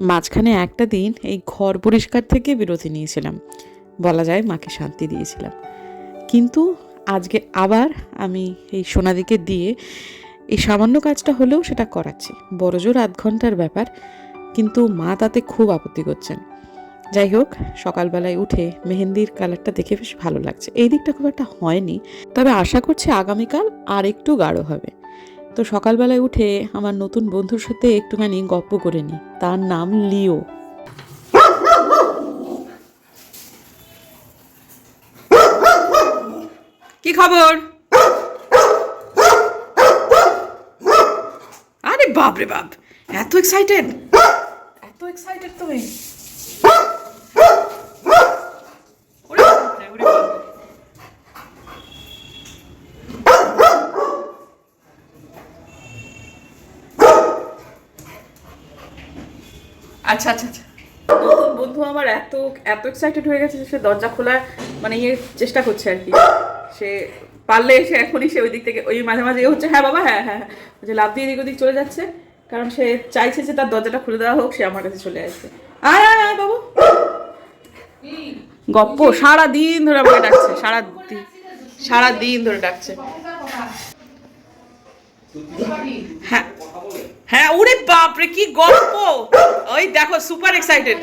মাঝখানে একটা দিন এই ঘর পরিষ্কার থেকে বিরতি নিয়েছিলাম। বলা যায় মাকে শান্তি দিয়েছিলাম। কিন্তু আজকে আবার আমি এই সোনাদিকে দিয়ে এই সামান্য কাজটা হলেও সেটা করাচ্ছি। বড়জোর আধ ঘণ্টার ব্যাপার, কিন্তু মা তাতে খুব আপত্তি করছেন। যাই হোক, সকালবেলায় উঠে মেহেন্দির কালারটা দেখে বেশ ভালো লাগছে। এই দিকটা খুব একটা হয়নি, তবে আশা করছি আগামীকাল আর একটু গাঢ় হবে। তো সকালবেলায় উঠে আমার নতুন বন্ধুর সাথে একটুখানি গপ্প করে নিই। তার নাম লিও। কি খবর? আরে বাপ রে বাপ এত এক্সাইটেড এত এক্সাইটেড তুমি ওরে বাপরে, ওরে বাপরে। আচ্ছা আচ্ছা আচ্ছা। নতুন বন্ধু আমার এত এত এক্সাইটেড হয়ে গেছে যে সে দরজা খোলার মানে ইয়ে চেষ্টা করছে আর কি। সে পারলে সে এখনই সে ওই দিক থেকে, ওই মাঝে মাঝে হচ্ছে হ্যাঁ বাবা হ্যাঁ হ্যাঁ হ্যাঁ। যে লাভ দিয়ে এদিক ওদিক চলে যাচ্ছে, কারণ সে চাইছে যে তার দরজাটা খুলে দেওয়া হোক, সে আমার কাছে চলে আসবে। আয় আয় আয় বাবু। গপ্প সারা দিন ধরে আমাকে ডাকছে সারা দিন সারা দিন ধরে ডাকছে। হ্যাঁ। হ্যাঁ ওরে বাপরে, কি গল্প! ওই দেখো সুপার এক্সাইটেড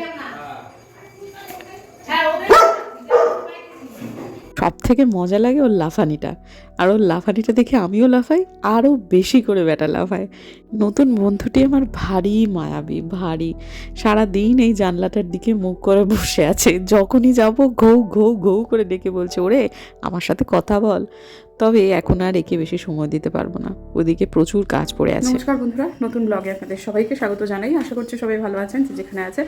সব থেকে মজা লাগে ওর লাফানিটা। আর ওর লাফানিটা দেখে আমিও লাফাই, আরও বেশি করে বেটা লাফায়। নতুন বন্ধুটি আমার ভারী মায়াবী, ভারী। সারা দিন এই জানলাটার দিকে মুখ করে বসে আছে। যখনই যাব, ঘৌ ঘৌ ঘৌ করে ডেকে বলছে, ওরে, আমার সাথে কথা বল। তবে এখন আর একে বেশি সময় দিতে পারব না। ওদিকে প্রচুর কাজ পড়ে আছে। নমস্কার বন্ধুরা, নতুন ব্লগে আপনাদের সবাইকে স্বাগত জানাই। আশা করছি সবাই ভালো আছেন, যেখানে আছে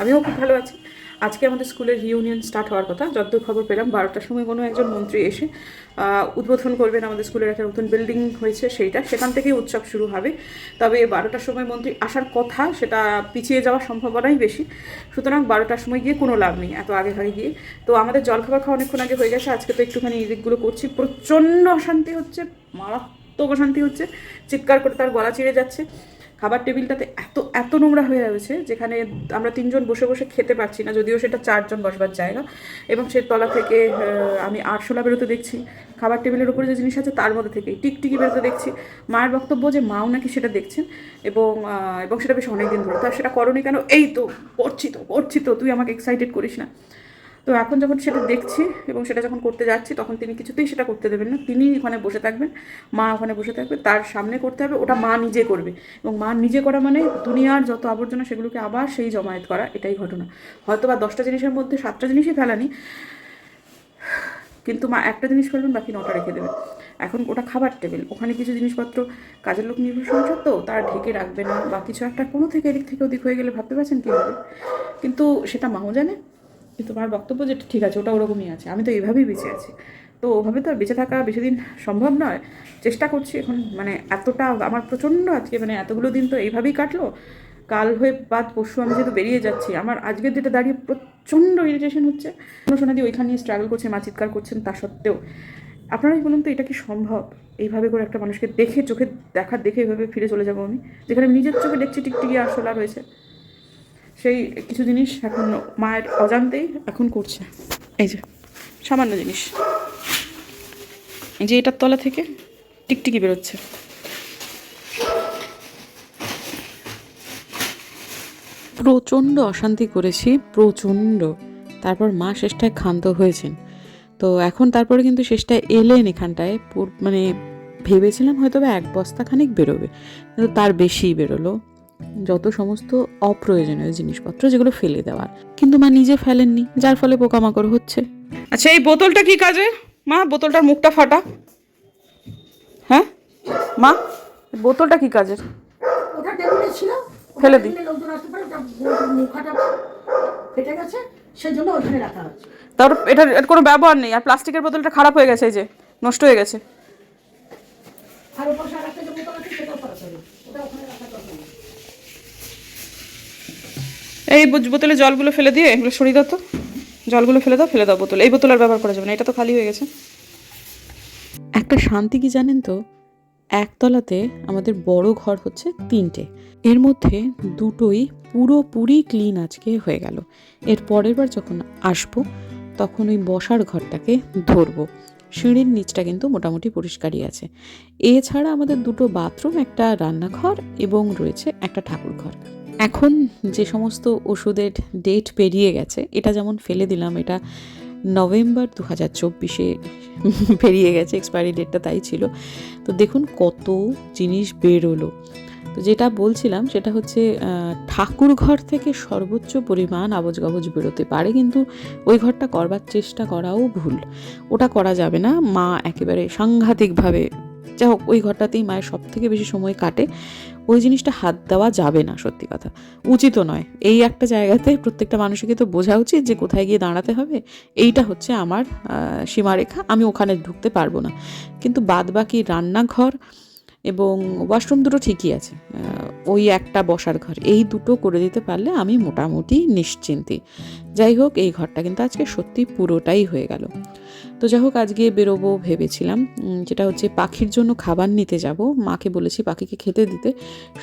আমিও খুব ভালো আছি। আজকে আমাদের স্কুলের রিউনিয়ন স্টার্ট হওয়ার কথা। যতদূর খবর পেলাম, বারোটার সময় কোনো একজন মন্ত্রী এসে উদ্বোধন করবেন আমাদের স্কুলের একটা নতুন বিল্ডিং হয়েছে সেইটা। সেখান থেকেই উৎসব শুরু হবে। তবে বারোটার সময় মন্ত্রী আসার কথা, সেটা পিছিয়ে যাওয়ার সম্ভাবনাই বেশি। সুতরাং বারোটার সময় গিয়ে কোনো লাভ নেই, এত আগে ভাগে গিয়ে। তো আমাদের জলখাবার খাওয়া অনেকক্ষণ আগে হয়ে গেছে, আজকে তো একটুখানি এই দিকগুলো করছি। প্রচণ্ড অশান্তি হচ্ছে, মারাত্মক অশান্তি হচ্ছে, চিৎকার করে তার গলা চিড়ে যাচ্ছে। খাবার টেবিলটাতে এত এত নোংরা হয়ে রয়েছে, যেখানে আমরা তিনজন বসে বসে খেতে পারছি না, যদিও সেটা চারজন বসবার জায়গা। এবং সে তলা থেকে আমি আরশোলা বেরোতে দেখছি। খাবার টেবিলের উপরে যে জিনিস আছে, তার মধ্যে থেকে টিকটিকি বেরোতে দেখছি। মায়ের বক্তব্য যে মাও নাকি সেটা দেখছেন, এবং এবং সেটা বেশ অনেকদিন ধরে। তা সেটা করনি কেন? এই তো, করছি তো করছি তো, তুই আমাকে এক্সাইটেড করিস না। তো এখন যখন সেটা দেখছি এবং সেটা যখন করতে যাচ্ছি, তখন তিনি কিছুতেই সেটা করতে দেবেন না। তিনি ওখানে বসে থাকবেন, মা ওখানে বসে থাকবে, তার সামনে করতে হবে, ওটা মা নিজে করবে। এবং মা নিজে করা মানে দুনিয়ার যত আবর্জনা সেগুলোকে আবার সেই জমায়েত করা, এটাই ঘটনা। হয়তো বা দশটা জিনিসের মধ্যে সাতটা জিনিসই ফেলানি, কিন্তু মা একটা জিনিস ফেলবেন, বাকি নটা রেখে দেবেন। এখন ওটা খাবার টেবিল, ওখানে কিছু জিনিসপত্র, কাজের লোক নির্ভর সংসার তো, তারা ঢেকে রাখবে না বা কিছু একটা কোনো থেকে এদিক থেকে ওদিক হয়ে গেলে ভাবতে পারছেন কী হবে কিন্তু সেটা মাও জানে কিন্তু আমার বক্তব্য যে ঠিক আছে, ওটা ওরকমই আছে। আমি তো এইভাবেই বেঁচে আছি। তো ওভাবে তো আর বেঁচে থাকা বেশি দিন সম্ভব নয়। চেষ্টা করছি এখন মানে এতটা আমার প্রচণ্ড আজকে মানে এতগুলো দিন তো এইভাবেই কাটলো। কাল হয়ে বাদ পরশু আমি যেহেতু বেরিয়ে যাচ্ছি, আমার আজকের দিনটা দাঁড়িয়ে প্রচণ্ড ইরিটেশন হচ্ছে। কোনো সোনাদি ওইখানে স্ট্রাগল করছে, মা চিৎকার করছেন তা সত্ত্বেও। আপনারাই বলুন তো, এটা কি সম্ভব? এইভাবে করে একটা মানুষকে দেখে, চোখে দেখা, দেখে এভাবে ফিরে চলে যাব আমি? যেখানে নিজের চোখে দেখছি, টিকটিকি আরশোলা রয়েছে। সেই কিছু জিনিস এখন মায়ের অজান্তেই এখন করছে। এই যে, সামান্য জিনিস। এই যে এটার তলা থেকে টিকটিকি বেরোচ্ছে। প্রচণ্ড অশান্তি করেছি, প্রচণ্ড। তারপর মা শেষটায় ক্ষান্ত হয়েছেন। তো এখন তারপরে কিন্তু শেষটায় এলেন এখানটায়। মানে ভেবেছিলাম হয়তো বা এক বস্তা খানিক বেরোবে। কিন্তু তার বেশিই বেরোলো। যত সমস্ত অপ্রয়োজনীয় জিনিসপত্র যেগুলো ফেলে দেওয়ার। কিন্তু মা নিজে ফেলেননি যার ফলে পোকামাকড় হচ্ছে। আচ্ছা এই বোতলটা কি কাজে? মা বোতলটার মুখটা ফাটা। হ্যাঁ? মা বোতলটা কি কাজের ওটা টেবিলে ছিল ফেলে দিই। লোকজন আসতে পারে মুখাটা ফেটে গেছে সেই জন্য ওখানে রাখা হয়েছে। তারপর এটা এর কোনো ব্যবহার নেই আর প্লাস্টিকের বোতলটা খারাপ হয়ে গেছে এই যে নষ্ট হয়ে গেছে। আর ওপর সার একটা যে বোতল আছে সেটাও ফেরাতে হবে ওটা ওখানে রাখা দরকার নেই। এই বোতলে জলগুলো ফেলে দিয়ে, এগুলো সরিয়ে দাও তো। জলগুলো ফেলে দাও ফেলে দাও বোতল। এই বোতল আর ব্যবহার করা যাবে না, এটা তো খালি হয়ে গেছে। একটা শান্তি কি জানেন তো? একতলাতে আমাদের বড় ঘর হচ্ছে তিনটে। এর মধ্যে দুটোই পুরোপুরি ক্লিন আজকে হয়ে গেল। এর পরের বার যখন আসব, তখন ওই বসার ঘরটাকে ধরবো। সিঁড়ির নিচটা কিন্তু মোটামুটি পরিষ্কারই আছে। এছাড়া আমাদের দুটো বাথরুম, একটা রান্নাঘর এবং রয়েছে একটা ঠাকুর ঘর এখন যে সমস্ত ওষুধের ডেট পেরিয়ে গেছে, এটা যেমন ফেলে দিলাম, এটা নভেম্বর দু হাজার চব্বিশে পেরিয়ে গেছে এক্সপায়ারি ডেটটা তাই ছিল। তো দেখুন কত জিনিস বেরোলো। তো যেটা বলছিলাম, সেটা হচ্ছে ঠাকুর ঘর থেকে সর্বোচ্চ পরিমাণ আবজ গাবজ বেরোতে পারে, কিন্তু ওই ঘরটা করবার চেষ্টা করাও ভুল। ওটা করা যাবে না, মা একেবারে সাংঘাতিকভাবে, যাই হোক, ওই ঘরটাতেই মায়ের সব থেকে বেশি সময় কাটে। ওই জিনিসটা হাত দেওয়া যাবে না, সত্যি কথা। উচিতও নয়। এই একটা জায়গাতে প্রত্যেকটা মানুষকে তো বোঝা উচিত যে কোথায় গিয়ে দাঁড়াতে হবে। এইটা হচ্ছে আমার সীমারেখা। আমি ওখানে ঢুকতে পারব না। কিন্তু বাদ বাকি রান্নাঘর এবং ওয়াশরুম দুটো ঠিকই আছে। ওই একটা বসার ঘর। এই দুটো করে দিতে পারলে আমি মোটামুটি নিশ্চিন্তি। যাই হোক, এই ঘরটা কিন্তু আজকে সত্যি পুরোটাই হয়ে গেল। তো যাই হোক, আজকে বেরোবো ভেবেছিলাম। যেটা হচ্ছে পাখির জন্য খাবার নিতে যাব। মাকে বলেছি পাখিকে খেতে দিতে,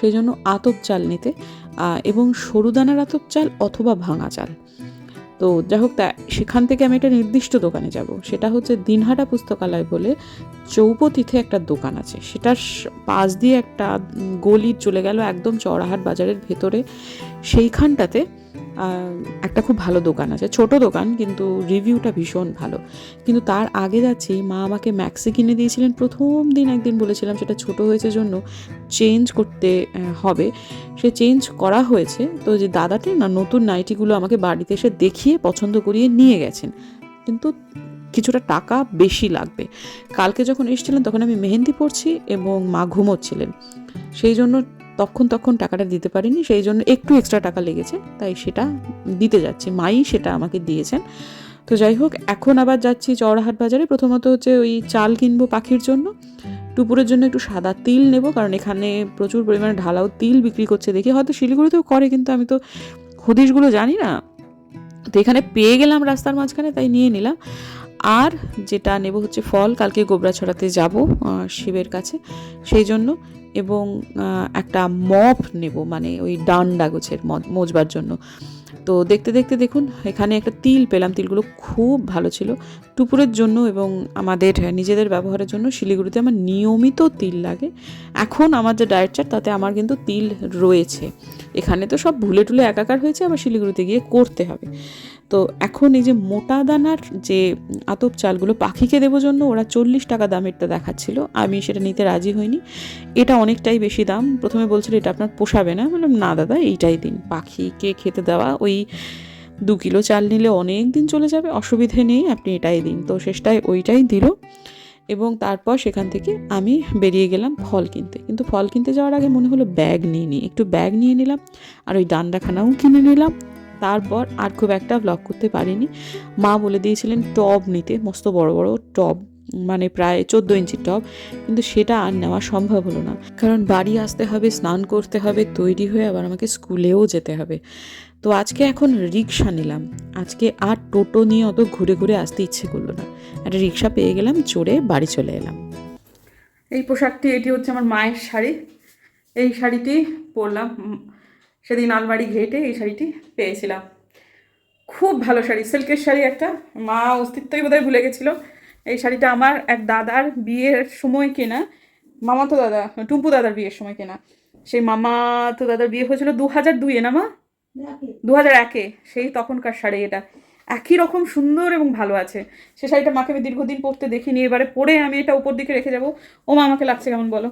সেই জন্য আতপ চাল নিতে এবং সরুদানার আতপ চাল অথবা ভাঙা চাল। তো যাই হোক, তা সেখান থেকে আমি একটা নির্দিষ্ট দোকানে যাব। সেটা হচ্ছে দিনহাটা পুস্তকালয় বলে চৌপতিতে একটা দোকান আছে। সেটার পাশ দিয়ে একটা গলি চলে গেল একদম চড়াহাট বাজারের ভেতরে। সেইখানটাতে একটা খুব ভালো দোকান আছে। ছোট দোকান, কিন্তু রিভিউটা ভীষণ ভালো। কিন্তু তার আগে যাচ্ছি, মা আমাকে ম্যাক্সি কিনে দিয়েছিলেন। প্রথম দিন একদিন বলেছিলাম সেটা ছোট হয়েছে জন্য চেঞ্জ করতে হবে। সে চেঞ্জ করা হয়েছে। তো যে দাদাটি না, নতুন নাইটিগুলো আমাকে বাড়িতে এসে দেখিয়ে পছন্দ করিয়ে নিয়ে গেছেন। কিন্তু কিছুটা টাকা বেশি লাগবে। কালকে যখন এসেছিলেন, তখন আমি মেহেন্দি পরছি এবং মা ঘুমোচ্ছিলেন। সেই জন্য তখন তখন টাকাটা দিতে পারিনি, সেই জন্য একটু এক্সট্রা টাকা লেগেছে, তাই সেটা দিতে যাচ্ছি। মাই সেটা আমাকে দিয়েছেন। তো যাই হোক, এখন আবার যাচ্ছি চড়াহাট বাজারে। প্রথমত হচ্ছে ওই চাল কিনবো পাখির জন্য। দুপুরের জন্য একটু সাদা তিল নেব, কারণ এখানে প্রচুর পরিমাণে ঢালাও তিল বিক্রি করছে দেখি। হয়তো শিলিগুড়িতেও করে, কিন্তু আমি তো হদিশগুলো জানি না। তো এখানে পেয়ে গেলাম রাস্তার মাঝখানে, তাই নিয়ে নিলাম। আর যেটা নেব হচ্ছে ফল, কালকে গোবরা ছড়াতে যাব শিবের কাছে। সেই জন্য এবং একটা মপ নেব মানে ওই ডান্ডা গোছের মোজবার জন্য। তো দেখতে দেখতে দেখুন, এখানে একটা তিল পেলাম। তিলগুলো খুব ভালো ছিল। দুপুরের জন্য এবং আমাদের নিজেদের ব্যবহারের জন্য শিলিগুড়িতে আমার নিয়মিত তিল লাগে। এখন আমার যে ডায়েট চার্ট, তাতে আমার কিন্তু তিল রয়েছে। এখানে তো সব ভুলে টুলে একাকার হয়েছে, আবার শিলিগুড়িতে গিয়ে করতে হবে। তো এখন এই যে মোটা দানার যে আতপ চালগুলো পাখিকে দেবো জন্য ওরা চল্লিশ টাকা দামেরটা দেখাচ্ছিল, আমি সেটা নিতে রাজি হইনি। এটা অনেকটাই বেশি দাম। প্রথমে বলছিল এটা আপনার পোষাবে না। বললাম, না দাদা, এইটাই দিন। পাখিকে খেতে দেওয়া ওই দু কিলো চাল নিলে অনেক দিন চলে যাবে, অসুবিধে নেই, আপনি এটাই দিন। তো শেষটায় ওইটাই দিল এবং তারপর সেখান থেকে আমি বেরিয়ে গেলাম ফল কিনতে। কিন্তু ফল কিনতে যাওয়ার আগে মনে হলো ব্যাগ নিয়ে নিই। একটু ব্যাগ নিয়ে নিলাম আর ওই ডান্ডাখানাও কিনে নিলাম। তারপর আর খুব একটা ব্লগ করতে পারিনি। মা বলে দিয়েছিলেন টব নিতে, মস্ত বড় বড় টব মানে প্রায় চোদ্দ ইঞ্চি টব, কিন্তু সেটা আর নেওয়া সম্ভব হলো না। কারণ বাড়ি আসতে হবে, স্নান করতে হবে, তৈরি হয়ে আবার আমাকে স্কুলেও যেতে হবে। তো আজকে এখন রিক্সা নিলাম। আজকে আর টোটো নিয়ে অত ঘুরে ঘুরে আসতে ইচ্ছে করল না। একটা রিক্সা পেয়ে গেলাম, চড়ে বাড়ি চলে এলাম। এই পোশাকটি, এটি হচ্ছে আমার মায়ের শাড়ি। এই শাড়িটি পরলাম সেদিন আলমারি ঘেটে এই শাড়িটি পেয়েছিলাম। খুব ভালো শাড়ি, সিল্কের শাড়ি একটা। মা অস্তিত্বই বোধহয় ভুলে গেছিল। এই শাড়িটা আমার এক দাদার বিয়ের সময় কেনা, মামাতো দাদা, টুম্পু দাদার বিয়ের সময় কেনা। সেই মামা তো দাদার বিয়ে হয়েছিল দু হাজার দুইয়ে না মা? দু হাজার একে। সেই তখনকার শাড়ি এটা। একই রকম সুন্দর এবং ভালো আছে। সে শাড়িটা মাকে আমি দীর্ঘদিন পরতে দেখিনি। এবারে পরে আমি এটা উপর দিকে রেখে যাব। ও মা, আমাকে লাগছে কেমন বলো?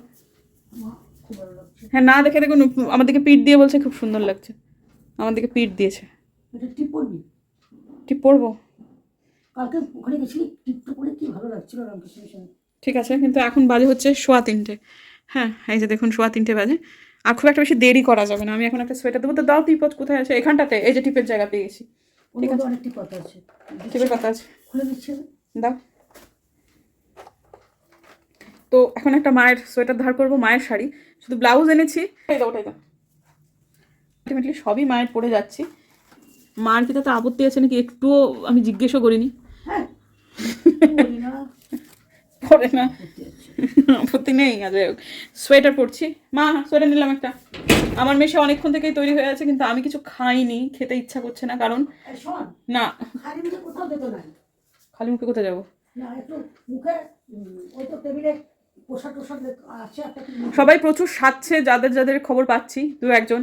খুব ভালো হ্যাঁ না দেখে দেখুন আমার দিকে পিঠ দিয়ে বলছে খুব সুন্দর লাগছে। আমার দিকে পিঠ দিয়েছে। টিপ পরবি? ঠিক পরবো? কালকে ওখানে গেছিলি? টিপটা পরে কি ভালো লাগছিল রামকৃষ্ণের সঙ্গে? ঠিক আছে কিন্তু এখন বাজে হচ্ছে সোয়া তিনটে। হ্যাঁ এই যে দেখুন সোয়া তিনটে বাজে। আর খুব একটা বেশি দেরি করা যাবে না। আমি এখন একটা সোয়েটার দেবো। তো দাও টিপ কোথায় আছে? এখানটাতে এই যে টিপের জায়গা পেয়ে গেছি। ওর মধ্যে অনেক টিপ পাতা আছে। টিপের কথা আছে। খুলে দিচ্ছে দাও। তো এখন একটা মায়ের সোয়েটার ধার করব মায়ের শাড়ি। শুধু ব্লাউজ এনেছি। ওটাই দাও আলটিমেটলি সবই মায়ের পরে যাচ্ছি। মার কি তাতে আপত্তি আছে নাকি একটুও আমি জিজ্ঞেসও করিনি। হ্যাঁ। পরে না। আপত্তি নেই আর সোয়েটার পরছি। মা সোয়েটার নিলাম একটা। আমার মেশে অনেকক্ষণ থেকেই তৈরি হয়ে আছে কিন্তু আমি কিছু খাইনি খেতে ইচ্ছা করছে না কারণ না। খালি মুখে কোথাও যেতে নাই। খালি মুখে কোথায় যাব? না একটু মুখে ওই তো টেবিলে সবাই প্রচুর সাজছে, যাদের যাদের খবর পাচ্ছি, দু একজন।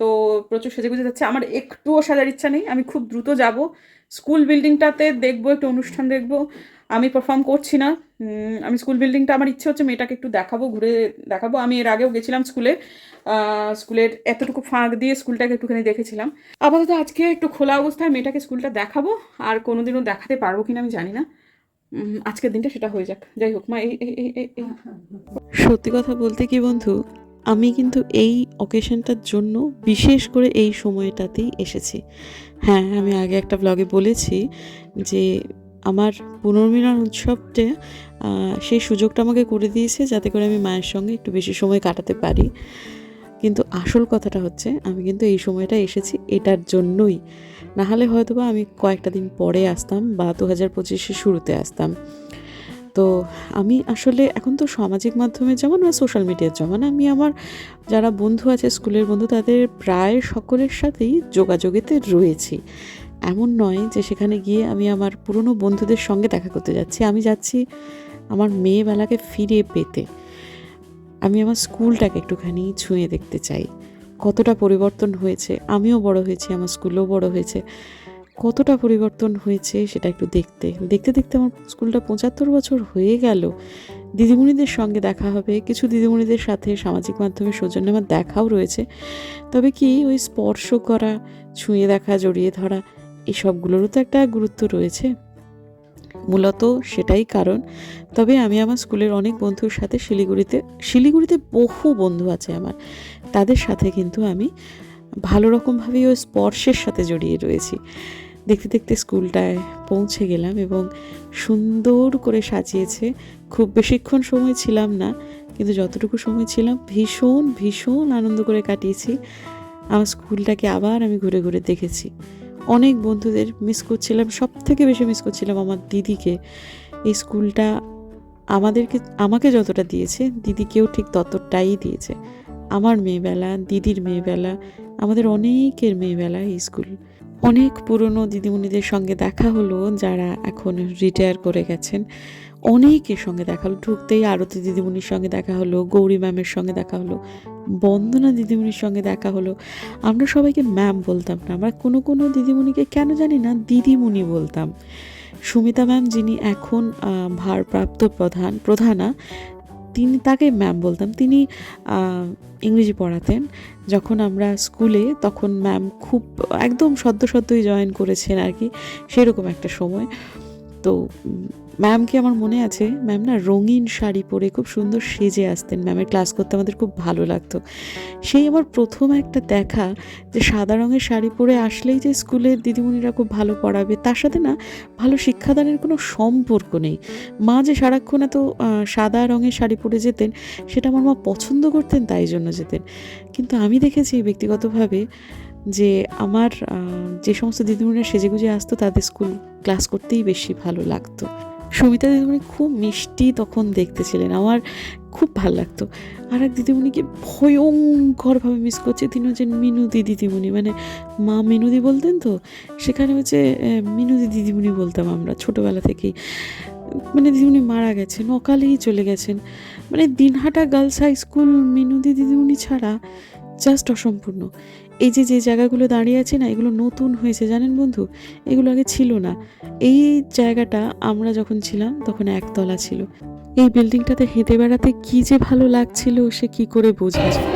তো প্রচুর সেজে গুজে যাচ্ছে। আমার একটুও সাজার ইচ্ছা নেই। আমি খুব দ্রুত যাব। স্কুল বিল্ডিংটাতে দেখব, একটু অনুষ্ঠান দেখব। আমি পারফর্ম করছি না। আমি স্কুল বিল্ডিংটা, আমার ইচ্ছে হচ্ছে মেয়েটাকে একটু দেখাবো, ঘুরে দেখাবো। আমি এর আগেও গেছিলাম স্কুলে। স্কুলের এতটুকু ফাঁক দিয়ে স্কুলটাকে একটুখানি দেখেছিলাম। আপাতত আজকে একটু খোলা অবস্থায় মেয়েটাকে স্কুলটা দেখাবো। আর কোনোদিনও দেখাতে পারব কিনা আমি জানি না। আজকের দিনটা সেটা হয়ে যাক। যাই হোক, মা, এই সত্যি কথা বলতে কি বন্ধু, আমি কিন্তু এই অকেশনটার জন্য বিশেষ করে এই সময়টাতেই এসেছি। হ্যাঁ আমি আগে একটা ব্লগে বলেছি যে আমার পুনর্মিলন উৎসবটা সেই সুযোগটা আমাকে করে দিয়েছে যাতে করে আমি মায়ের সঙ্গে একটু বেশি সময় কাটাতে পারি। কিন্তু আসল কথাটা হচ্ছে, আমি কিন্তু এই সময়টা এসেছি এটার জন্যই। নাহলে হয়তো বা আমি কয়েকটা দিন পরে আসতাম বা দু হাজার পঁচিশের শুরুতে আসতাম। তো আমি আসলে এখন তো সামাজিক মাধ্যমের যেমন বা সোশ্যাল মিডিয়ার যেমন, আমি আমার যারা বন্ধু আছে, স্কুলের বন্ধু, তাদের প্রায় সকলের সাথেই যোগাযোগেতে রয়েছি। এমন নয় যে সেখানে গিয়ে আমি আমার পুরনো বন্ধুদের সঙ্গে দেখা করতে যাচ্ছি। আমি যাচ্ছি আমার মেয়েবেলাকে ফিরে পেতে। আমি আমার স্কুলটাকে একটুখানি ছুঁয়ে দেখতে চাই। কতটা পরিবর্তন হয়েছে? আমিও বড় হয়েছি, আমার স্কুলও বড় হয়েছে। কতটা পরিবর্তন হয়েছে সেটা একটু দেখতে। দেখতে দেখতে আমার স্কুলটা পঁচাত্তর বছর হয়ে গেল। দিদিমণিদের সঙ্গে দেখা হবে, কিছু দিদিমণিদের সাথে সামাজিক মাধ্যমে সৌজন্য আমার দেখাও রয়েছে। তবে কি ওই স্পর্শ করা, ছুঁয়ে দেখা, জড়িয়ে ধরা, এসবগুলোরও তো একটা গুরুত্ব রয়েছে। মূলত সেটাই কারণ। তবে আমি আমার স্কুলের অনেক বন্ধুর সাথে শিলিগুড়িতে শিলিগুড়িতে বহু বন্ধু আছে আমার। তাদের সাথে কিন্তু আমি ভালো রকমভাবেই ওই স্পর্শের সাথে জড়িয়ে রয়েছি। দেখতে দেখতে স্কুলটায় পৌঁছে গেলাম এবং সুন্দর করে সাজিয়েছে। খুব বেশিক্ষণ সময় ছিলাম না, কিন্তু যতটুকু সময় ছিলাম ভীষণ ভীষণ আনন্দ করে কাটিয়েছি। আমার স্কুলটাকে আবার আমি ঘুরে ঘুরে দেখেছি। অনেক বন্ধুদের মিস করছিলাম সব থেকে বেশি মিস করছিলাম আমার দিদিকে। এই স্কুলটা আমাদেরকে, আমাকে যতটা দিয়েছে দিদিকেও ঠিক ততটাই দিয়েছে। আমার মেয়েবেলা, দিদির মেয়েবেলা, আমাদের অনেকের মেয়েবেলা এই স্কুল। অনেক পুরনো দিদিমণিদের সঙ্গে দেখা হলো যারা এখন রিটায়ার করে গেছেন। অনেকের সঙ্গে দেখা হলো, ঢুকতেই আরতি দিদিমণির সঙ্গে দেখা হলো, গৌরী ম্যামের সঙ্গে দেখা হলো, বন্দনা দিদিমণির সঙ্গে দেখা হলো। আমরা সবাইকে ম্যাম বলতাম না, আমরা কোনো কোনো দিদিমণিকে কেন জানি না দিদিমণি বলতাম। সুমিতা ম্যাম যিনি এখন ভারপ্রাপ্ত প্রধান, প্রধানা তিনি তাকে ম্যাম বলতাম, তিনি ইংরেজি পড়াতেন। যখন আমরা স্কুলে তখন ম্যাম খুব একদম সদ্য সদ্যই জয়েন করেছেন আর কি, সেরকম একটা সময়। তো ম্যামকে আমার মনে আছে? ম্যাম না, রঙিন শাড়ি পরে খুব সুন্দর সেজে আসতেন। ম্যামের ক্লাস করতে আমাদের খুব ভালো লাগতো। সেই আমার প্রথম একটা দেখা যে সাদা রঙের শাড়ি পরে আসলেই যে স্কুলের দিদিমণিরা খুব ভালো পড়াবে, তার সাথে না ভালো শিক্ষাদানের কোনো সম্পর্ক নেই। মা যে সারাক্ষণ এত সাদা রঙের শাড়ি পরে যেতেন, সেটা আমার মা পছন্দ করতেন, তাই জন্য যেতেন। কিন্তু আমি দেখেছি ব্যক্তিগতভাবে যে আমার যে সমস্ত দিদিমণিরা সেজেগুজে আসতো, তাদের স্কুল ক্লাস করতেই বেশি ভালো লাগতো। সুমিতা দিদিমণি খুব মিষ্টি তখন দেখতে ছিলেন আমার খুব ভালো লাগতো। আর এক দিদিমণিকে ভয়ঙ্করভাবে মিস করছে, তিনি হচ্ছেন মিনুদি দিদিমণি। মানে মা মিনুদি বলতেন তো, সেখানে হচ্ছে মিনুদি দিদিমণি বলতাম আমরা ছোটোবেলা থেকেই। মানে দিদিমণি মারা গেছেন, অকালেই চলে গেছেন। মানে দিনহাটা গার্লস হাই স্কুল মিনুদি দিদিমণি ছাড়া জাস্ট অসম্পূর্ণ। এই যে যে জায়গাগুলো দাঁড়িয়ে আছে না, এগুলো নতুন হয়েছে, জানেন বন্ধু? এগুলো আগে ছিল না। এই জায়গাটা আমরা যখন ছিলাম, তখন একতলা ছিল। এই বিল্ডিংটাতে হেঁটে বেড়াতে কি যে ভালো লাগছিল, সে কি করে বোঝা যায়?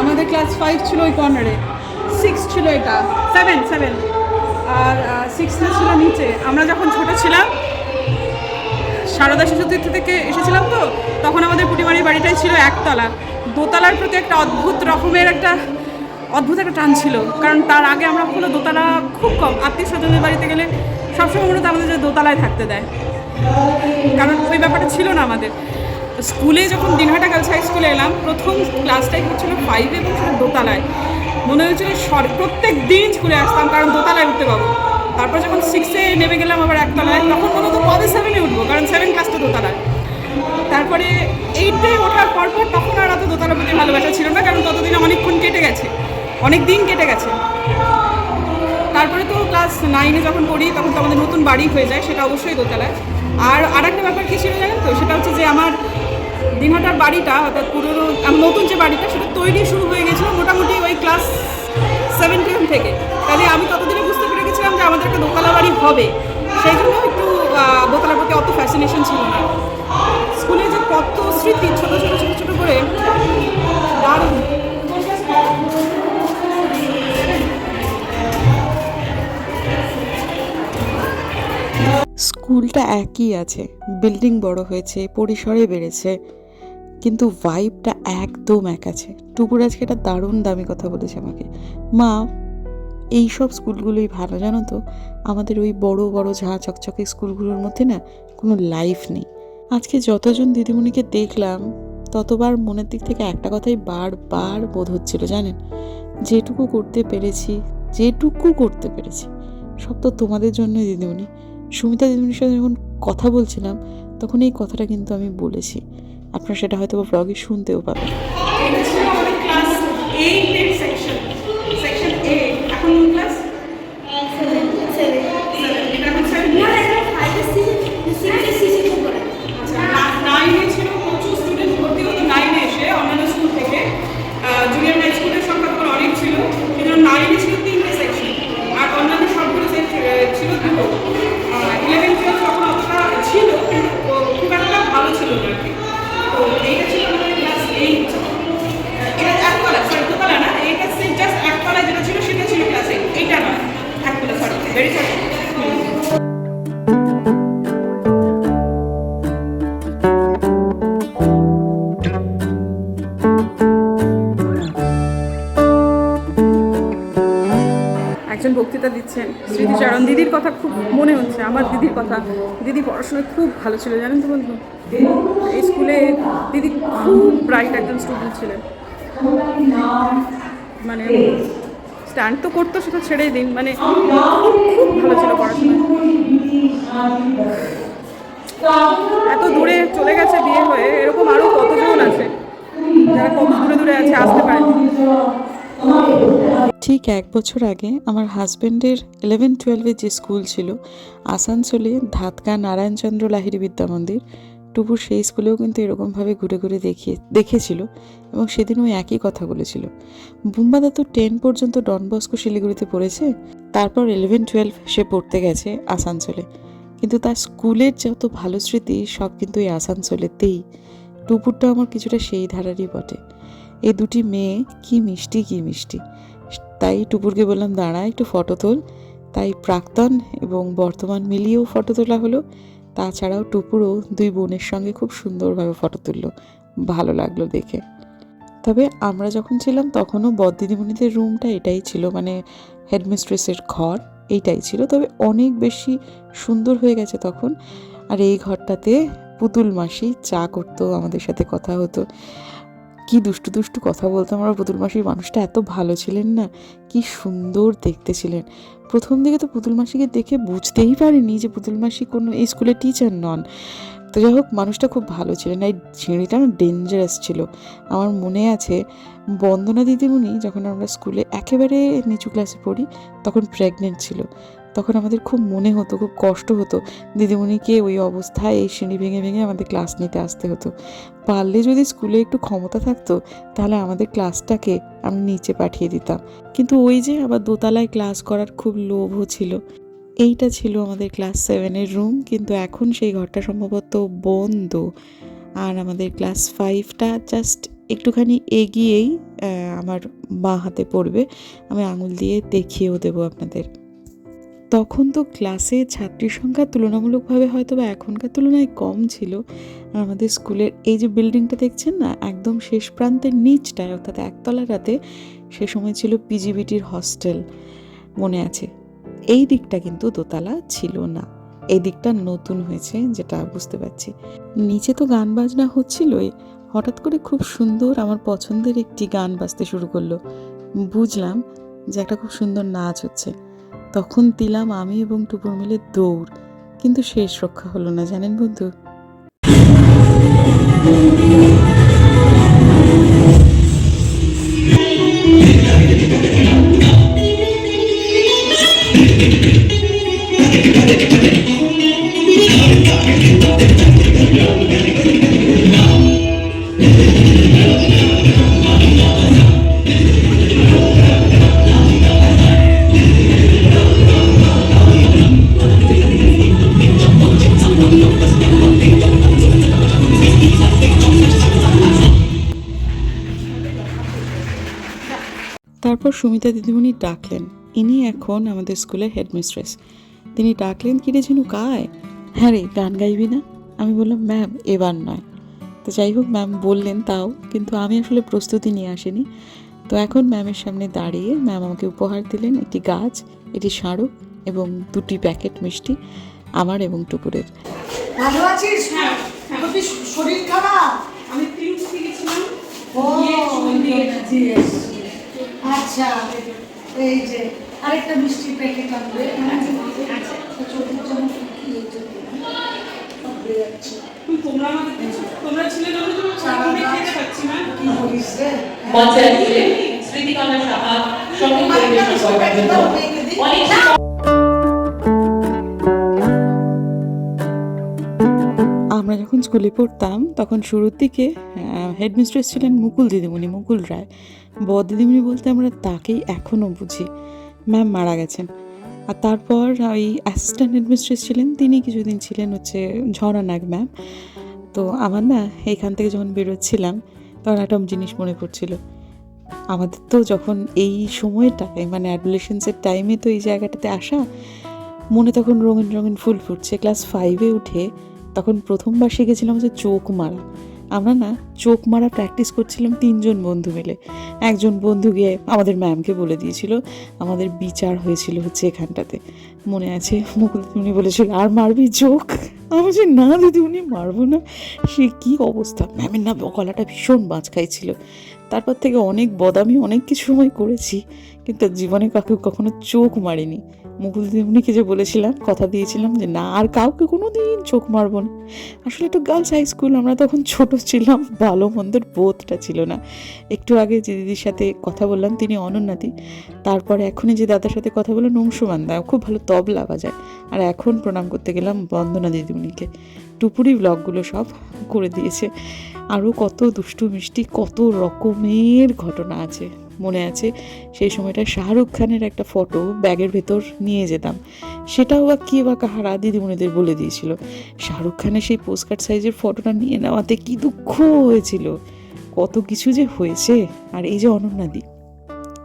আমাদের ক্লাস ফাইভ ছিল ওই কর্নারে সিক্স ছিল এটা। সেভেন সেভেন আর সিক্সটা ছিল নিচে। আমরা যখন ছোট ছিলাম, সারদা শিশু তীর্থ থেকে এসেছিলাম তো, তখন আমাদের পুটিমারির বাড়িটাই ছিল একতলা। দোতলার প্রতি একটা অদ্ভুত রকমের একটা, অদ্ভুত একটা টান ছিল। কারণ তার আগে আমরা কোনো দোতলা খুব কম, আত্মীয় স্বজনের বাড়িতে গেলে সবসময় মনে হতো আমাদের যে দোতলায় থাকতে দেয়। কারণ ওই ব্যাপারটা ছিল না আমাদের। স্কুলে যখন দিনহাটা গার্লস হাই স্কুলে এলাম, প্রথম ক্লাসটাই হচ্ছিল ফাইভে এবং সেটা দোতলায়। মনে হয়েছিল সর, প্রত্যেক দিন স্কুলে আসতাম, কারণ দোতলায় উঠতে পাবো তারপর যখন সিক্সে নেমে গেলাম আবার একতলায়, তখন মনে হতো কবে সেভেনে উঠবো, কারণ সেভেন ক্লাসটা দোতলায়। তারপরে এইটে ওঠার পর পর তখন আর এত দোতলার প্রতি ভালোবাসা ছিল না, কারণ ততদিনে অনেকক্ষণ কেটে গেছে অনেক দিন কেটে গেছে। তারপরে তো ক্লাস নাইনে যখন পড়ি, তখন তো আমাদের নতুন বাড়ি হয়ে যায়, সেটা অবশ্যই দোতলায়। আর আরেকটা ব্যাপার কী ছিল জানেন তো? সেটা হচ্ছে যে আমার দিনহাটার বাড়িটা, অর্থাৎ পুরনো নতুন যে বাড়িটা, সেটা তৈরি শুরু হয়ে গেছিল মোটামুটি ওই ক্লাস সেভেন টেন থেকে। তাহলে আমি ততদিনে বুঝতে পেরে গেছিলাম যে আমাদের একটা দোতলা বাড়ি হবে। সেই জন্য একটু দোতলার প্রতি অত ফ্যাসিনেশন ছিল না। স্মৃতি, ছোটো ছোটো ছোটো ছোটো করে। দারুণ। স্কুলটা একই আছে। বিল্ডিং বড় হয়েছে, পরিসরে বেড়েছে, কিন্তু ভাইবটা একদম এক আছে। টুকুর আজকে একটা দারুণ দামি কথা বলেছে আমাকে। মা এই সব স্কুলগুলোই ভালো জানো তো? আমাদের ওই বড় বড়, ঝাঁ, চকচকে স্কুলগুলোর মধ্যে না কোনো লাইফ নেই। আজকে যতজন দিদিমণিকে দেখলাম, ততবার মনের দিক থেকে একটা কথাই বারবার বোধ হচ্ছিল, জানেন? যেটুকু করতে পেরেছি, যেটুকু করতে পেরেছি, সব তো তোমাদের জন্যই দিদিমণি। সুমিতা দিদিমণির সাথে যখন কথা বলছিলাম, তখন এই কথাটা কিন্তু আমি বলেছি। আপনারা সেটা হয়তো ব্লগে শুনতেও পাবেন। একজন বক্তৃতা দিচ্ছেন স্মৃতিচারণ। দিদির কথা খুব মনে হচ্ছে, আমার দিদির কথা। দিদি পড়াশোনায় খুব ভালো ছিল, জানেন তো বন্ধু? এই স্কুলে দিদি খুব ব্রাইট একজন স্টুডেন্ট ছিলেন। মানে স্ট্যান্ড তো করতো সেটা ছেড়েই দিন মানে খুব ভালো ছিল পড়াশোনা এত দূরে চলে গেছে বিয়ে হয়ে, এরকম আরও কতজন আছে? যারা কত দূরে দূরে আছে, আসতে পারেন। ঠিক এক বছর আগে আমার হাজব্যান্ডের ইলেভেন টুয়েলভের যে স্কুল ছিল, আসানসোলে ধাতকা নারায়ণচন্দ্র লাহিড়ী বিদ্যা মন্দির, টুপুর সেই স্কুলেও কিন্তু এরকমভাবে ঘুরে ঘুরে দেখিয়ে, দেখেছিল এবং সেদিন ওই একই কথা বলেছিল। বুম্বাদা তো টেন পর্যন্ত ডন বস্কো শিলিগুড়িতে পড়েছে, তারপর ইলেভেন টুয়েলভ সে পড়তে গেছে আসানসোলে। কিন্তু তার স্কুলের যত ভালো স্মৃতি সব কিন্তু এই আসানসোলেতেই। টুপুরটা আমার কিছুটা সেই ধারারই বটে। এই দুটি মেয়ে, কি মিষ্টি কি মিষ্টি। তাই টুপুরকে বললাম, দাঁড়া, একটু ফটো তোল। তাই প্রাক্তন এবং বর্তমান মিলিয়েও ফটো তোলা হলো। তাছাড়াও টুপুরও দুই বোনের সঙ্গে খুব সুন্দরভাবে ফটো তুললো। ভালো লাগল দেখে। তবে আমরা যখন ছিলাম, তখনও বদ্দিদিমণিদের রুমটা এটাই ছিল মানে হেডমিস্ট্রেসের ঘর এইটাই ছিল। তবে অনেক বেশি সুন্দর হয়ে গেছে তখন। আর এই ঘরটাতে পুতুল মাসি চা করতো, আমাদের সাথে কথা হতো। কি দুষ্টু দুষ্টু কথা বলতো আমার, পুতুল মাসির মানুষটা এত ভালো ছিলেন না, কি সুন্দর দেখতে ছিলেন। প্রথম দিকে তো পুতুল মাসিকে দেখে বুঝতেই পারিনি যে পুতুল মাসি কোনো স্কুলের টিচার নন। তো যাই হোক, মানুষটা খুব ভালো ছিলেন। এই ঝিঁড়িটা না ডেঞ্জারাস ছিল। আমার মনে আছে, বন্দনা দিদিমণি যখন আমরা স্কুলে একেবারে নিচু ক্লাসে পড়ি, তখন প্রেগনেন্ট ছিল। তখন আমাদের খুব মনে হতো, খুব কষ্ট হতো। দিদিমণিকে ওই অবস্থায় এই সিঁড়ি ভেঙে ভেঙে আমাদের ক্লাস নিতে আসতে হতো। পারলে যদি স্কুলে একটু ক্ষমতা থাকতো, তাহলে আমাদের ক্লাসটাকে আমি নিচে পাঠিয়ে দিতাম। কিন্তু ওই যে আবার দোতলায় ক্লাস করার খুব লোভও ছিল। এইটা ছিল আমাদের ক্লাস সেভেনের রুম, কিন্তু এখন সেই ঘরটা সম্ভবত বন্ধ। আর আমাদের ক্লাস ফাইভটা জাস্ট একটুখানি এগিয়েই আমার বাঁ হাতে পড়বে। আমি আঙুল দিয়ে দেখিয়েও দেবো আপনাদের। তখন তো ক্লাসে ছাত্রীর সংখ্যা তুলনামূলকভাবে হয়তো বা এখনকার তুলনায় কম ছিল। আমাদের স্কুলের এই যে বিল্ডিংটা দেখছেন না, একদম শেষ প্রান্তের নিচটায়, অর্থাৎ একতলাটাতে সে সময় ছিল পিজিবিটির হস্টেল মনে আছে। এই দিকটা কিন্তু দোতলা ছিল না। এই দিকটা নতুন হয়েছে যেটা বুঝতে পারছি। নিচে তো গান বাজনা হচ্ছিলই। হঠাৎ করে খুব সুন্দর আমার পছন্দের একটি গান বাজতে শুরু করল। বুঝলাম যে একটা খুব সুন্দর নাচ হচ্ছে। তখন দিলাম আমি এবং টুপুর মিলে দৌড়। কিন্তু শেষ রক্ষা হলো না জানেন বন্ধু? তারপর সুমিতা দিদিমণি ডাকলেন। ইনি এখন আমাদের স্কুলের হেডমিস্ট্রেস। তিনি ডাকলেন কিরে ঝিনু কায়? হ্যাঁ রে গান গাইবি না। আমি বললাম ম্যাম এবার নয়। তো যাই হোক ম্যাম বললেন তাও কিন্তু আমি আসলে প্রস্তুতি নিয়ে আসিনি। তো এখন ম্যামের সামনে দাঁড়িয়ে ম্যাম আমাকে উপহার দিলেন একটি গাছ একটি শাঁড়ক এবং দুটি প্যাকেট মিষ্টি আমার এবং টুকুরের। ভালো আছিস? শরীর খারাপ? আমি ও. আচ্ছা এই যে আরেকটা মিষ্টি প্যাকেট আনবে। মঞ্চে আসছে স্মৃতিকলা সাহা সংগীত পরিবেশন করবার জন্য অনেক আমরা যখন স্কুলে পড়তাম, তখন শুরুর দিকে হেডমিস্ট্রেস ছিলেন মুকুল দিদিমণি, মুকুল রায়। বদ দিদিমণি বলতে আমরা তাকেই এখনও বুঝি। ম্যাম মারা গেছেন। আর তারপর ওই অ্যাসিস্ট্যান্ট হেডমিস্ট্রেস ছিলেন, তিনি কিছুদিন ছিলেন হচ্ছে ঝরা নাগ ম্যাম। তো আমার না এইখান থেকে যখন বেরোচ্ছিলাম, তখন একটা জিনিস মনে পড়ছিল। আমাদের তো যখন এই সময়টায় মানে অ্যাডুলেশনসের টাইমে তো এই জায়গাটাতে আসা, মনে তখন রঙিন রঙিন ফুল ফুটছে। ক্লাস ফাইভে উঠে তখন প্রথমবার শিখেছিলাম যে চোখ মারা। আমরা না চোখ মারা প্র্যাকটিস করছিলাম তিনজন বন্ধু মিলে। একজন বন্ধু গিয়ে আমাদের ম্যামকে বলে দিয়েছিল, আমাদের বিচার হয়েছিল হচ্ছে এখানটাতে। মনে আছে মুকুল দিদিমণি বলেছিল, আর মারবি চোখ? আমি বলছি, না দিদি, উনি মারবো না। সে কি অবস্থা? ম্যামের না গলাটা ভীষণ বাঁচ খাইছিল তারপর থেকে অনেক বদামি, অনেক কিছু সময় করেছি, কিন্তু জীবনে কাউকে কখনো চোখ মারিনি। মুকুল দিদিমণিকে যে বলেছিলাম, কথা দিয়েছিলাম যে, না, আর কাউকে কোনো দিন চোখ মারব না। আসলে একটু গার্লস হাই স্কুল আমরা তখন ছোট ছিলাম, ভালো মন্দের বোধটা ছিল না। একটু আগে যে দিদির সাথে কথা বললাম, তিনি অনন্যাদি। তারপরে এখনই যে দাদার সাথে কথা বললাম নংশুমান্দা খুব ভালো তবলা বাজায়। আর এখন প্রণাম করতে গেলাম বন্দনা দিদিমণিকে। টুপুরি ব্লগগুলো সব করে দিয়েছে। আরও কত দুষ্টু মিষ্টি, কত রকমের ঘটনা আছে। মনে আছে, সেই সময়টা শাহরুখ খানের একটা ফটো ব্যাগের ভেতর নিয়ে যেতাম। সেটাও বা কে বা কাহারা দিদিমণিদের বলে দিয়েছিল। শাহরুখ খানের সেই পোস্টকার্ড সাইজের ফটোটা নিয়ে নেওয়াতে কি দুঃখ হয়েছিল? কত কিছু যে হয়েছে? আর এই যে অনন্যাদি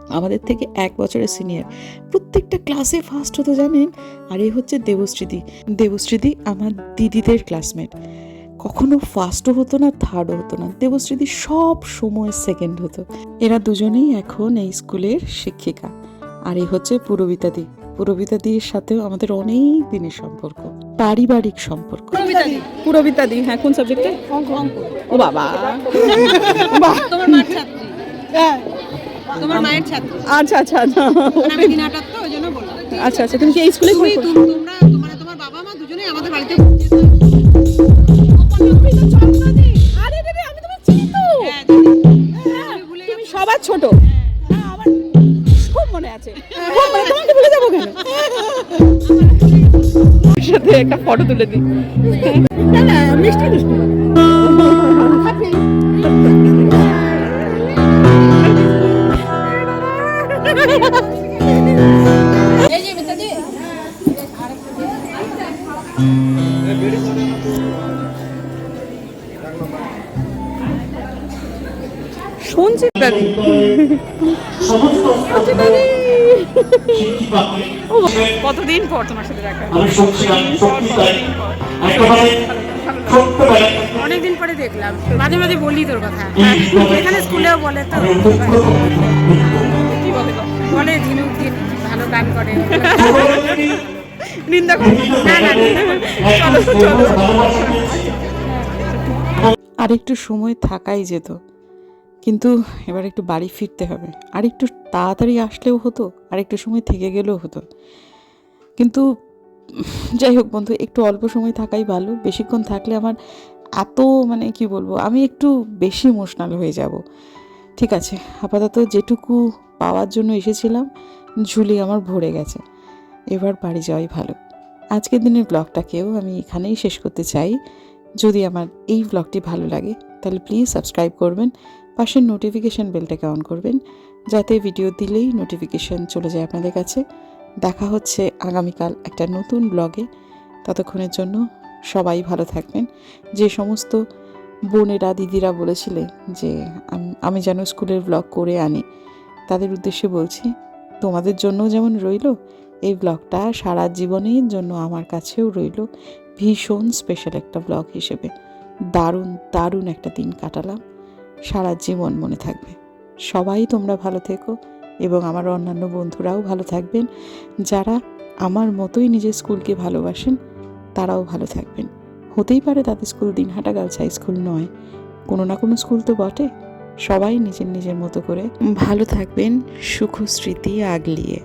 আমাদের থেকে এক বছরের সিনিয়র প্রত্যেকটা ক্লাসে ফার্স্ট হতো জানেন? আর এই হচ্ছে দেবশ্রীদি দেবশ্রীদি আমার দিদিদের ক্লাসমেট কখনো ফার্স্টও হতো না থার্ডও হতো না। দেবশ্রীদি সব সময় সেকেন্ড হতো। এরা দুজনেই এখন এই স্কুলের শিক্ষিকা। আর এই হচ্ছে পুরবিতাদি পুরবিতাদির সাথেও আমাদের অনেক দিনের সম্পর্ক। পারিবারিক সম্পর্ক। পুরবিতা দি। হ্যাঁ কোন সাবজেক্টে ও বাবা। তোমার মায়ের ছাত্রী। তোমার মায়ের ছাত্রী। আচ্ছা আচ্ছা আচ্ছা। আমি দিনাটার তো ওই জন্য বললাম। আচ্ছা আচ্ছা তুমি কি এই স্কুলে তুমি তোমরা মানে তোমার বাবা মা দুজনেই আমাদের বাড়িতে একটা ফটো তুলে দিই। না না মিষ্টি শুনছি দাদি। কতদিন পর তোমার সাথে দেখা আমি শুনছিলাম সত্যি তাই একেবারে অনেকদিন পরে দেখলাম। মাঝে মাঝে বলি তোর কথা। এখানে স্কুলেও বলে তো। কি বলে বলে ঝিনুক দিন ভালো গান করে। নিন্দা করো। না না করবে না। আর একটু সময় থাকাই যেত। কিন্তু এবার একটু বাড়ি ফিরতে হবে। আর একটু তাড়াতাড়ি আসলেও হতো আর একটু সময় থেকে গেলেও হতো। কিন্তু যাই হোক বন্ধু, একটু অল্প সময় থাকাই ভালো। বেশিক্ষণ থাকলে আমার এত মানে কি বলব, আমি একটু বেশি ইমোশনাল হয়ে যাব। ঠিক আছে, আপাতত যেটুকু পাওয়ার জন্য এসেছিলাম, ঝুলি আমার ভরে গেছে। এবার বাড়ি যাওয়াই ভালো। আজকের দিনের ব্লগটাকেও আমি এখানেই শেষ করতে চাই। যদি আমার এই ব্লগটি ভালো লাগে, তাহলে প্লিজ সাবস্ক্রাইব করবেন, পাশের নোটিফিকেশান বেলটাকে অন করবেন, যাতে ভিডিও দিলেই নোটিফিকেশান চলে যায় আপনাদের কাছে। দেখা হচ্ছে আগামীকাল একটা নতুন ব্লগে। ততক্ষণের জন্য সবাই ভালো থাকবেন। যে সমস্ত বোনেরা, দিদিরা বলেছিলে যে আমি যেন স্কুলের ব্লগ করে আনি, তাদের উদ্দেশ্যে বলছি, তোমাদের জন্য যেমন রইল, এই ব্লগটা সারা জীবনের জন্য আমার কাছেও রইল। ভীষণ স্পেশাল একটা ব্লগ হিসেবে। দারুণ দারুণ একটা দিন কাটালাম। সারা জীবন মনে থাকবে। সবাই তোমরা ভালো থেকো। এবং আমার অন্যান্য বন্ধুরাও ভালো থাকবেন। যারা আমার মতোই নিজের স্কুলকে ভালোবাসেন, তারাও ভালো থাকবেন। হতেই পারে তাদের school Dinhata girls high school নয়, কোনো না কোনো স্কুল তো বটে। সবাই নিজের নিজের মতো করে ভালো থাকবেন, সুখ স্মৃতি আগলিয়ে।